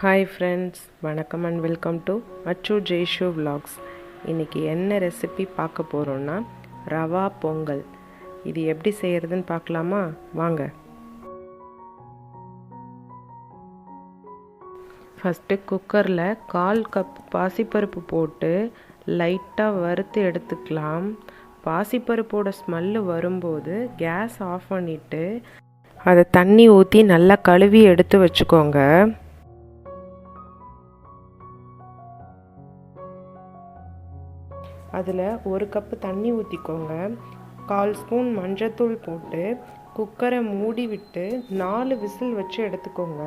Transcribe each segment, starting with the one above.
Hi friends வணக்கம் and welcome to Achu Jaishu vlogs இன்றைக்கி என்ன ரெசிபி பார்க்க போகிறோன்னா ரவா பொங்கல். இது எப்படி செய்கிறதுன்னு பார்க்கலாமா? வாங்க. ஃபஸ்ட்டு குக்கரில் கால் கப் பாசிப்பருப்பு போட்டு லைட்டாக வறுத்து எடுத்துக்கலாம். பாசிப்பருப்போட ஸ்மெல்லு வரும்போது கேஸ் ஆஃப் பண்ணிவிட்டு அதை தண்ணி ஊற்றி நல்லா கழுவி எடுத்து வச்சுக்கோங்க. அதில் ஒரு கப்பு தண்ணி ஊற்றிக்கோங்க கால் ஸ்பூன் மஞ்சத்தூள் போட்டு குக்கரை மூடி விட்டு நாலு விசில் வச்சு எடுத்துக்கோங்க.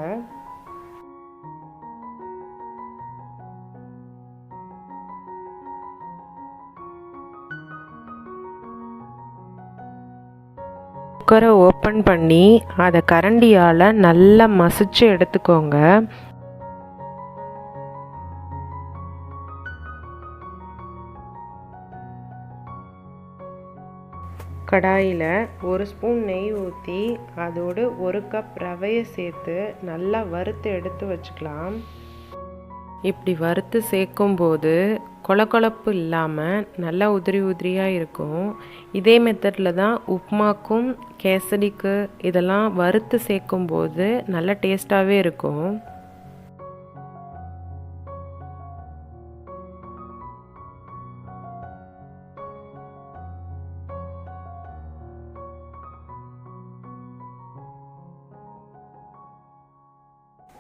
குக்கரை ஓப்பன் பண்ணி அதை கரண்டியால் நல்லா மசிச்சு எடுத்துக்கோங்க. கடாயில் ஒரு ஸ்பூன் நெய் ஊற்றி அதோடு ஒரு கப் ரவையை சேர்த்து நல்லா வறுத்து எடுத்து வச்சுக்கலாம். இப்படி வறுத்து சேர்க்கும்போது கொலக்கொலப்பு இல்லாமல் நல்லா உதிரி உதிரியாக இருக்கும். இதே மெத்தடில் தான் உப்மாக்கும் கேசரிக்கு இதெல்லாம் வறுத்து சேர்க்கும்போது நல்ல டேஸ்ட்டாகவே இருக்கும்.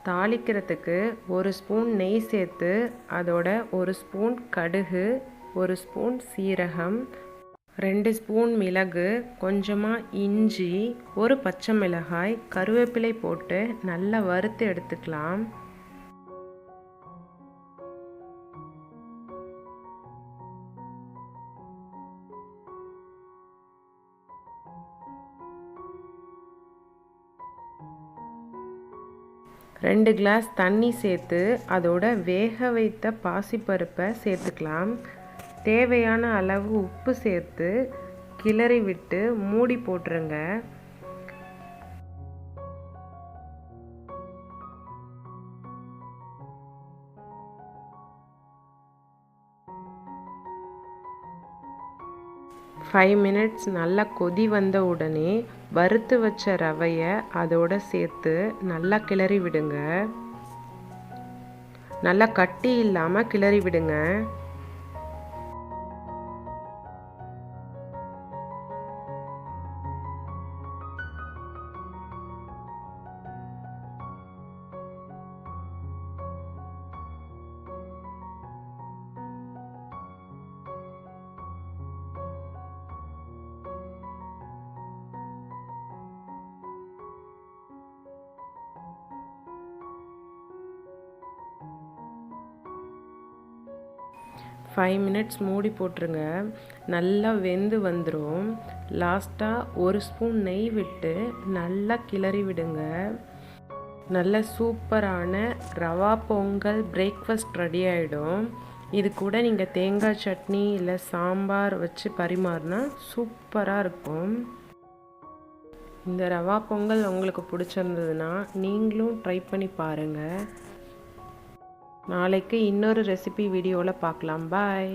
தாளிக்கிறதுக்கு ஒரு ஸ்பூன் நெய் சேர்த்து அதோட ஒரு ஸ்பூன் கடுகு ஒரு ஸ்பூன் சீரகம் ரெண்டு ஸ்பூன் மிளகு கொஞ்சமாக இஞ்சி ஒரு பச்சை மிளகாய் கருவேப்பிலை போட்டு நல்லா வறுத்து எடுத்துக்கலாம். ரெண்டு கிளாஸ் தண்ணி சேர்த்து அதோட வேக வைத்த பாசிப்பருப்பை சேர்த்துக்கலாம். தேவையான அளவு உப்பு சேர்த்து கிளறி விட்டு மூடி போட்டுருங்க. ஃபைவ் மினிட்ஸ் நல்லா கொதி வந்த உடனே வறுத்து வச்ச ரவையை அதோட சேர்த்து நல்லா கிளறி விடுங்க. நல்லா கட்டி இல்லாமல் கிளறி விடுங்க. ஃபைவ் மினிட்ஸ் மூடி போட்டுருங்க. நல்லா வெந்து வந்துடும் லாஸ்ட்டாக ஒரு ஸ்பூன் நெய் விட்டு நல்லா கிளறி விடுங்க. நல்ல சூப்பரான ரவா பொங்கல் பிரேக்ஃபாஸ்ட் ரெடி ஆகிடும் இது கூட நீங்கள் தேங்காய் சட்னி இல்லை சாம்பார் வச்சு பரிமாறினா சூப்பராக இருக்கும். இந்த ரவா பொங்கல் உங்களுக்கு பிடிச்சிருந்ததுன்னா நீங்களும் ட்ரை பண்ணி பாருங்கள் நாளைக்கு இன்னொரு ரெசிபி வீடியோவில் பார்க்கலாம். பாய்